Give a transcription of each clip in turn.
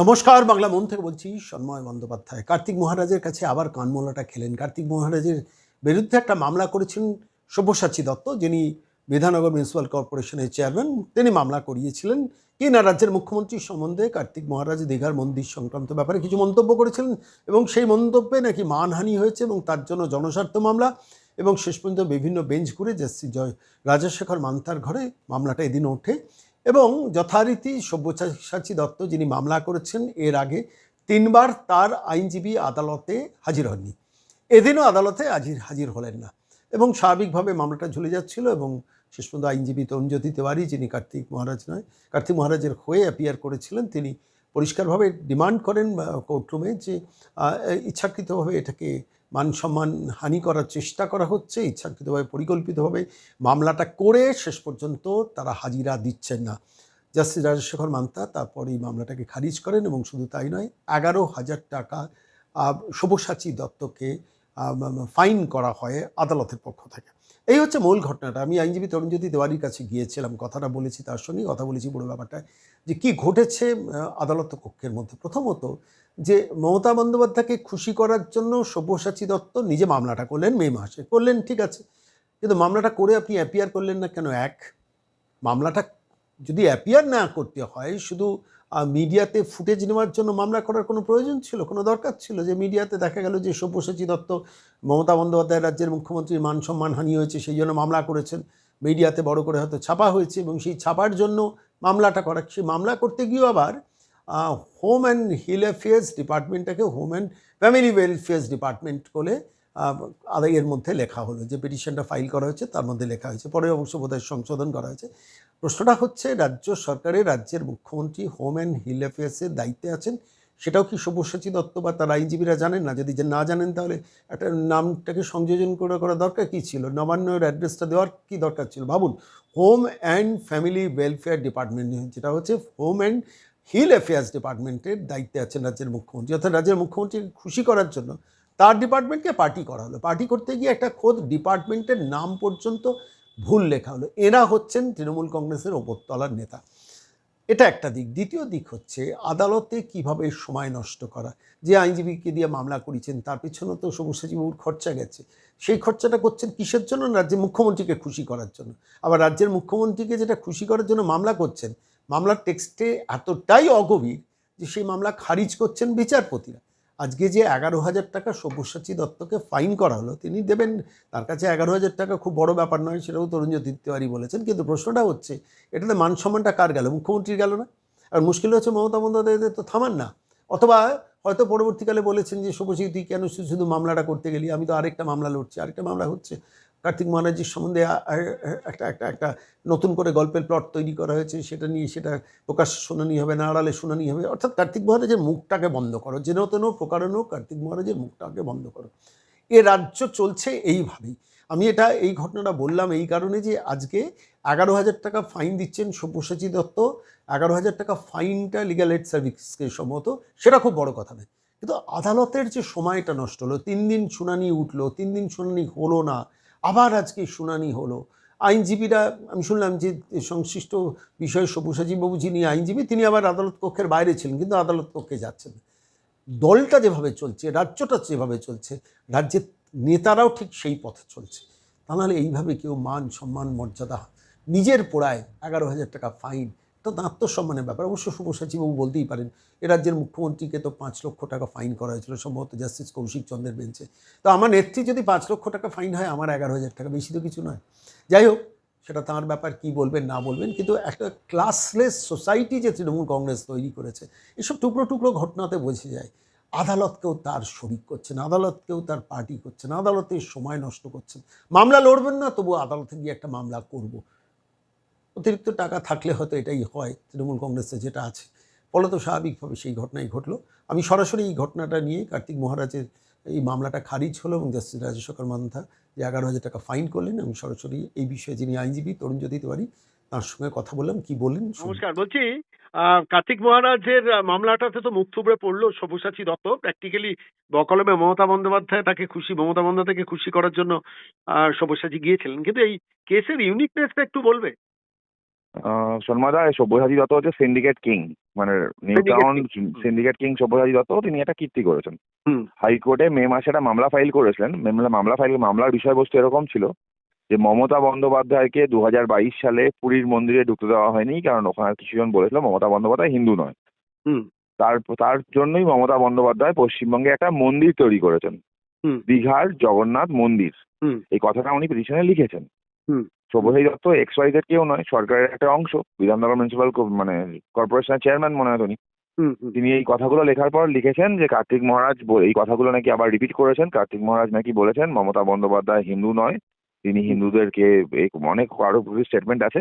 নমস্কার, বাংলা মন থেকে বলছি সন্ময় বন্দ্যোপাধ্যায়। কার্তিক মহারাজের কাছে আবার কানমোলাটা খেলেন। কার্তিক মহারাজের বিরুদ্ধে একটা মামলা করেছেন সব্যসাচী দত্ত, যিনি বিধাননগর মিউনিসিপ্যাল কর্পোরেশনের চেয়ারম্যান। তিনি মামলা করিয়েছিলেন। কি না রাজ্যের মুখ্যমন্ত্রীর সম্বন্ধে কার্তিক মহারাজ দীঘার মন্দির সংক্রান্ত ব্যাপারে কিছু মন্তব্য করেছিলেন এবং সেই মন্তব্যে নাকি মানহানি হয়েছে এবং তার জন্য জনস্বার্থ মামলা। এবং শেষ পর্যন্ত বিভিন্ন বেঞ্চ ঘুরে জাস্টিস জয় রাজশেখর মান্থার ঘরে মামলাটা এদিন ওঠে। এবং যথারীতি সব্যসাচী দত্ত যিনি মামলা করেছেন, এর আগে তিনবার তার আইনজীবী আদালতে হাজির হননি। এদিনও আদালতে হাজির হাজির হলেন না এবং স্বাভাবিকভাবে মামলাটা ঝুলে যাচ্ছিল এবং শেষ পর্যন্ত আইনজীবী তরুণজ্যোতি তেওয়ারি, যিনি কার্তিক মহারাজ নয়, কার্তিক মহারাজের হয়ে অ্যাপিয়ার করেছিলেন, তিনি পরিষ্কারভাবে ডিমান্ড করেন কোর্টরুমে যে ইচ্ছাকৃতভাবে এটাকে মান সম্মান হানি করার চেষ্টা করা হচ্ছে, ইচ্ছাকৃতভাবে পরিকল্পিতভাবে মামলাটা করে শেষ পর্যন্ত তারা হাজিরা দিচ্ছেন না। জাস্টিস রাজশেখর মান্তা তারপর এই মামলাটাকে খারিজ করেন এবং শুধু তাই নয়, এগারো হাজার টাকা সব্যসাচী দত্তকে ফাইন করা হয় আদালতের পক্ষ থেকে। এই হচ্ছে মূল ঘটনাটা। আমি আইনজীবী তরুণজ্যোতি দেওয়ারির কাছে গিয়েছিলাম, কথাটা বলেছি তার সঙ্গে কথা বলেছি, পুরো ব্যাপারটা যে কি ঘটেছে আদালত কক্ষের মধ্যে। প্রথমত যে মমতা বন্দ্যোপাধ্যায়কে খুশি করার জন্য সব্যসাচী দত্ত নিজে মামলাটা করলেন, মে মাসে করলেন, ঠিক আছে। কিন্তু মামলাটা করে আপনি অ্যাপিয়ার করলেন না কেন? এক, মামলাটা যদি অ্যাপিয়ার না করতে হয়, শুধু মিডিয়াতে ফুটেজ নেওয়ার জন্য মামলা করার কোনো প্রয়োজন ছিল? কোনো দরকার ছিল যে মিডিয়াতে দেখা গেল যে সব্যসাচী দত্ত মমতা বন্দ্যোপাধ্যায় রাজ্যের মুখ্যমন্ত্রীর মান সম্মান হানি হয়েছে, সেই জন্য মামলা করেছেন। মিডিয়াতে বড় করে হয়তো ছাপা হয়েছে এবং সেই ছাপার জন্য মামলাটা করা সেই মামলা করতে গিয়েও আবার হোম অ্যান্ড হিল অ্যাফেয়ার্স ডিপার্টমেন্টটাকে home and family welfares department আহ, আদায়ের মধ্যে লেখা হলো যে পিটিশনটা ফাইল করা হয়েছে তার মধ্যে লেখা হয়েছে। পরে অবশ্য বোধহয় সংশোধন করা হয়েছে। প্রশ্নটা হচ্ছে রাজ্য সরকারের রাজ্যের মুখ্যমন্ত্রী হোম অ্যান্ড হিল অ্যাফেয়ার্সের দায়িত্বে আছেন সেটাও কি সব্যসাচী দত্ত বা তার আইনজীবীরা জানেন না? যদি যে না জানেন তাহলে একটা নামটাকে সংযোজন করে করা দরকার কী ছিল? নবান্নের অ্যাড্রেসটা দেওয়ার কি দরকার ছিল? ভাবুন home and family welfare department যেটা হচ্ছে হোম অ্যান্ড হিল অ্যাফেয়ার্স ডিপার্টমেন্টের দায়িত্বে আছেন রাজ্যের মুখ্যমন্ত্রী। অর্থাৎ রাজ্যের মুখ্যমন্ত্রীকে খুশি করার জন্য তার ডিপার্টমেন্টকে পার্টি করা হলো। পার্টি করতে গিয়ে একটা খোদ ডিপার্টমেন্টের নাম পর্যন্ত ভুল লেখা হলো। এরা হচ্ছেন তৃণমূল কংগ্রেসের ওপরতলার নেতা। এটা একটা দিক। দ্বিতীয় দিক হচ্ছে আদালতে কীভাবে সময় নষ্ট করা? যে আইনজীবীকে দিয়ে মামলা করেছেন, তার পিছনে তো সবুজসাজীবাবুর খরচা গেছে। সেই খরচাটা করছেন কিসের জন্য? রাজ্যের মুখ্যমন্ত্রীকে খুশি করার জন্য। আবার রাজ্যের মুখ্যমন্ত্রীকে যেটা খুশি করার জন্য মামলা করছেন মামলার টেক্সটে এতটাই অগভীর যে সেই মামলা খারিজ করছেন বিচারপতিরা। আজকে যে এগারো হাজার টাকা সব্যসাচী দত্তকে ফাইন করা হলো, তিনি দেবেন তার কাছে এগারো হাজার টাকা খুব বড় ব্যাপার নয়, সেটাও তরুণজ্যোতি তিওয়ারি বলেছেন। কিন্তু প্রশ্নটা হচ্ছে, এটাতে মান সম্মানটা কার গেল? মুখ্যমন্ত্রীর গেল না? আর মুশকিল হচ্ছে মমতা বন্দ্যোপাধ্যায়দের তো থামান না। অথবা হয়তো পরবর্তীকালে বলেছেন যে শুভশ্রী তুই কেন শুধু মামলাটা করতে গেলি? আমি তো আরেকটা মামলা লড়ছি। আরেকটা মামলা হচ্ছে কার্তিক মহারাজের সম্বন্ধে একটা একটা একটা নতুন করে গল্পের প্লট তৈরি করা হয়েছে, সেটা নিয়ে সেটা প্রকাশ শুনানি হবে না আড়ালে শুনানি হবে। অর্থাৎ কার্তিক মহারাজের মুখটাকে বন্ধ করো যেন তেন প্রকারণও কার্তিক মহারাজের মুখটাকে বন্ধ করো। এ রাজ্য চলছে এইভাবেই। আমি এটা, এই ঘটনাটা বললাম এই কারণে যে আজকে এগারো হাজার টাকা ফাইন দিচ্ছেন সব্যসাচী দত্ত, এগারো হাজার টাকা ফাইনটা লিগাল এড সার্ভিসকে সম্মত সেটা খুব বড় কথা নয়। কিন্তু আদালতের যে সময়টা নষ্ট হলো, তিন দিন শুনানি উঠল, তিন দিন শুনানি হলো না আবার আজকে শুনানি হলো। আইনজীবীরা, আমি শুনলাম যে সংশ্লিষ্ট বিষয়ে সব্যসাচীবাবু যিনি আইনজীবী, তিনি আবার আদালত কক্ষের বাইরে ছিলেন, কিন্তু আদালত কক্ষে যাচ্ছেন দলটা যেভাবে চলছে, রাজ্যটা যেভাবে চলছে, রাজ্যের নেতারাও ঠিক সেই পথে চলছে। তা নাহলে এইভাবে কেউ মান সম্মান, মর্যাদা, নিজের পোড়ায় এগারো হাজার টাকা ফাইন তো আত্মসম্মানের ব্যাপার। অবশ্য শুভসাচীবাবু বলতেই পারেন, এ রাজ্যের মুখ্যমন্ত্রীকে তো পাঁচ লক্ষ টাকা ফাইন করা হয়েছিল, সম্ভবত জাস্টিস কৌশিক চন্দ্রের বেঞ্চে। তো আমার নেত্রী যদি পাঁচ লক্ষ টাকা ফাইন হয়, আমার এগারো হাজার টাকা, বেশি তো কিছু নয়। যাই হোক, সেটা তাঁর ব্যাপার, কি বলবেন, না বলবেন, কিন্তু একটা ক্লাসলেস সোসাইটি যে তৃণমূল কংগ্রেস তৈরি করেছে, এসব টুকরো টুকরো ঘটনাতে বোঝা যায়, আদালতকেও তার শরিক করছেন, আদালতকেও তার পার্টি করছেন আদালতে সময় নষ্ট করছেন। মামলা লড়বেন না তবু আদালতে গিয়ে একটা মামলা করব। অতিরিক্ত টাকা থাকলে হয়তো এটাই হয় তৃণমূল কংগ্রেসে যেটা আছে। ফলত স্বাভাবিকভাবে সেই ঘটনাই ঘটলো। আমি সরাসরি এই ঘটনাটা নিয়ে কার্তিক মহারাজের এই মামলাটা খারিজ হলো এবং জাস্টিস রাজশেখর মান্থা যে এগারো হাজার টাকা ফাইন করলেন, আমি সরাসরি এই বিষয়ে যিনি আইনজীবী তরুণজ্যোতি তিওয়ারি, তার সঙ্গে কথা বললাম, কি বললেন। নমস্কার, বলছি কার্তিক মহারাজের মামলাটাতে তো মুখ থুবড়ে পড়ল সব্যসাচী দত্ত প্র্যাকটিক্যালি বকলমে মমতা বন্দ্যোপাধ্যায় তাকে খুশি, মমতা বন্দ্যোপাধ্যায়কে খুশি করার জন্য সব্যসাচী গিয়েছিলেন। কিন্তু এই কেসের ইউনিকনেসটা একটু বলবে? সন্মাদা সব্যসাচী দত্ত হচ্ছে সিন্ডিকেট কিং মানে New Town syndicate king Sabyasachi Dutta তিনি একটা কীর্তি করেছেন। হাইকোর্টে মে মাসে একটা মামলা ফাইল করেছিলেন। মামলা মামলা ফাইল মামলার বিষয়বস্তু এরকম ছিল যে মমতা বন্দ্যোপাধ্যায়কে দু হাজার বাইশ সালে পুরীর মন্দিরে ঢুকতে দেওয়া হয়নি কারণ ওখানে কিছুজন বলেছিল মমতা বন্দ্যোপাধ্যায় হিন্দু নয়। তার তার জন্যই মমতা বন্দ্যোপাধ্যায় পশ্চিমবঙ্গে একটা মন্দির তৈরি করেছেন। দীঘার জগন্নাথ মন্দির। হুম। এই কথাটা উনি পিটিশনে লিখেছেন। সব্যসাচী দত্ত এক্স ওয়াইজের কেউ নয় সরকারের একটা অংশ বিধাননগর মিউনিসিপাল মানে কর্পোরেশনের চেয়ারম্যান মনে হয় উনি। তিনি এই কথাগুলো লেখার পর লিখেছেন যে কার্তিক মহারাজ এই কথাগুলো নাকি আবার রিপিট করেছেন। কার্তিক মহারাজ নাকি বলেছেন মমতা বন্দ্যোপাধ্যায় হিন্দু নয় তিনি হিন্দুদেরকে অনেক আরও স্টেটমেন্ট আছে।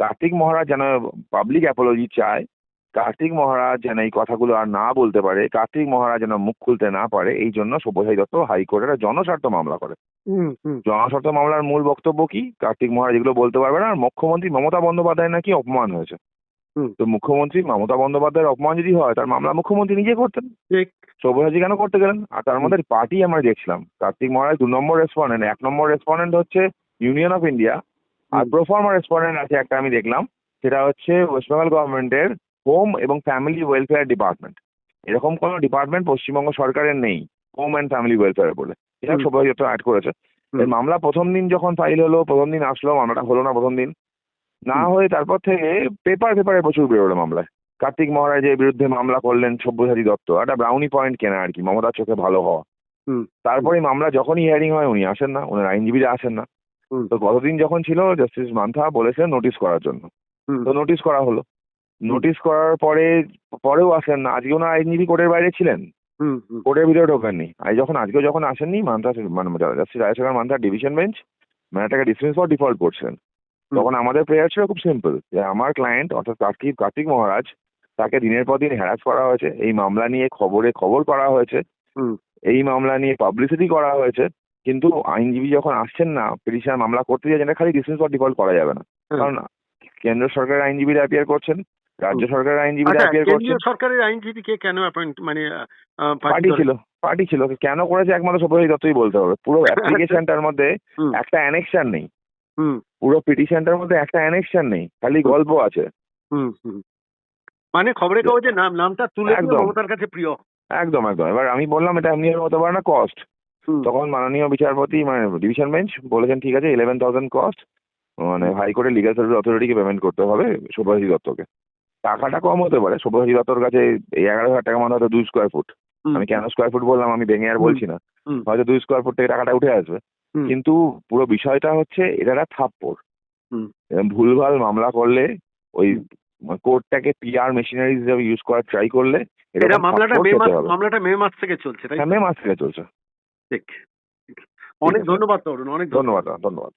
কার্তিক মহারাজ যেন পাবলিক অ্যাপোলজি চায় কার্তিক মহারাজ যেন এই কথাগুলো আর না বলতে পারে কার্তিক মহারাজ যেন মুখ খুলতে না পারে এই জন্য সব্যসাচী দত্ত হাইকোর্টে একটা জনস্বার্থ মামলা করে। হুম হুম। জনস্বার্থ মামলার মূল বক্তব্য কি? কার্তিক মহারাজ এগুলো বলতে পারবে না। আর মুখ্যমন্ত্রী মমতা বন্দ্যোপাধ্যায় নাকি অপমান হয়েছে। তো মুখ্যমন্ত্রী মমতা বন্দ্যোপাধ্যায়ের অপমান যদি হয় তার মামলা মুখ্যমন্ত্রী নিজে করতেন। ঠিক। সব্যসাচী কেন করতে গেলেন? আর তার মধ্যে পার্টি আমরা দেখছিলাম। কার্তিক মহারাজ দু নম্বর রেসপন্ডেন্ট এক নম্বর রেসপন্ডেন্ট হচ্ছে ইউনিয়ন অফ ইন্ডিয়া আর। প্রোফর্মার রেসপন্ডেন্ট আছে একটা আমি দেখলাম। সেটা হচ্ছে ওয়েস্ট বেঙ্গল গভর্নমেন্টের হোম এবং ফ্যামিলি ওয়েলফেয়ার ডিপার্টমেন্ট এরকম কোনো ডিপার্টমেন্ট পশ্চিমবঙ্গ সরকারের নেই হোম অ্যান্ড ফ্যামিলি ওয়েলফেয়ার বলে। এটা। সব্যসাচী দত্ত অ্যাড করেছে মামলা প্রথম দিন যখন ফাইল হলো প্রথম দিন আসলো মামলাটা হলো না প্রথম দিন। না হয়ে তারপর থেকে পেপার পেপারে প্রচুর বেরোলো মামলায়। কার্তিক মহারাজের বিরুদ্ধে মামলা করলেন সব্যসাচী দত্ত। একটা ব্রাউনি পয়েন্ট কেনা আর কি মমতার চোখে ভালো হওয়া। হুম। তারপরে মামলা যখনই হিয়ারিং হয় উনি আসেন না ওনার আইনজীবীরা আসেন না। তো গতদিন যখন ছিল জাস্টিস মান্থা বলেছেন নোটিশ করার জন্য। তো নোটিশ করা হলো। নোটিশ করার পরে পরেও আসেন না। আজকে ওনার আইনজীবী কোর্টের বাইরে ছিলেন। কোর্টের ভিতরে ঢোকেননি। আজ যখন আজকেও যখন আসেননি মান্থা মানে রায়শেখর মান্থার ডিভিশন বেঞ্চ ম্যাটারটাকে ডিসমিস ফর ডিফল্ট করছিলেন হুম। তখন আমাদের প্রেয়ার ছিল খুব সিম্পল যে আমার ক্লায়েন্ট অর্থাৎ কার্তিক কার্তিক মহারাজ তাকে দিনের পর দিন হ্যারাস করা হয়েছে। এই মামলা নিয়ে খবরে খবর করা হয়েছে। হুম। এই মামলা নিয়ে পাবলিসিটি করা হয়েছে। কিন্তু আইনজীবী যখন আসছেন না পিটিশন মামলা করতে যাচ্ছেন খালি ডিসমিস ফর ডিফল্ট করা যাবে না। কারণ কেন্দ্র সরকারের আইনজীবীরা অ্যাপিয়ার করছেন। রাজ্য সরকারের আইনজীবীরা আচ্ছা অ্যাপিয়ার করছেন। কেন্দ্রীয় সরকারের আইনজীবীকে কেন অ্যাপয়েন্ট মানে পার্টি ছিল পার্টি ছিল। কেন করেছে একমাত্র সব্যসাচী দত্তই বলতে হবে। পুরো অ্যাপ্লিকেশনটার মধ্যে একটা অ্যানেকশন নেই। পুরো পিটিশনটার মধ্যে একটা অ্যানেকশন নেই। খালি গল্প আছে। মানে খবরের কাগজে নাম নামটা তুলে একদম। মমতার কাছে প্রিয়। একদম একদম। এবার আমি বললাম এটা এমনি হতে পারে না কস্ট তখন মাননীয় বিচারপতি মানে ডিভিশন বেঞ্চ বলেছেন ঠিক আছে ইলেভেন থাউজেন্ড কস্ট মানে হাইকোর্টের লিগাল সার্ভিস অথরিটিকে পেমেন্ট করতে হবে শুভাশী দত্তকে। টাকাটা কম হতে পারে। শুভাশী দত্তর কাছে এগারো হাজার টাকা মানে হয়তো দুই স্কোয়ার ফুট আমি কেন স্কোয়ার ফুট বললাম আমি ভেঙে আর বলছি না। হয়তো দুই স্কোয়ার ফুট থেকে টাকাটা উঠে আসবে। কিন্তু পুরো বিষয়টা হচ্ছে এটা একটা থাপ্পড়। ভুলভাল মামলা করলে ওই কোর্টটাকে পিআর মেশিনারি হিসেবে ইউজ করার ট্রাই করলে এটা মামলাটা মে মাস মামলাটা মে মাস থেকে চলছে তাই হ্যাঁ মে মাস থেকে চলছে। ঠিক অনেক ধন্যবাদ তরুণ অনেক ধন্যবাদ ধন্যবাদ।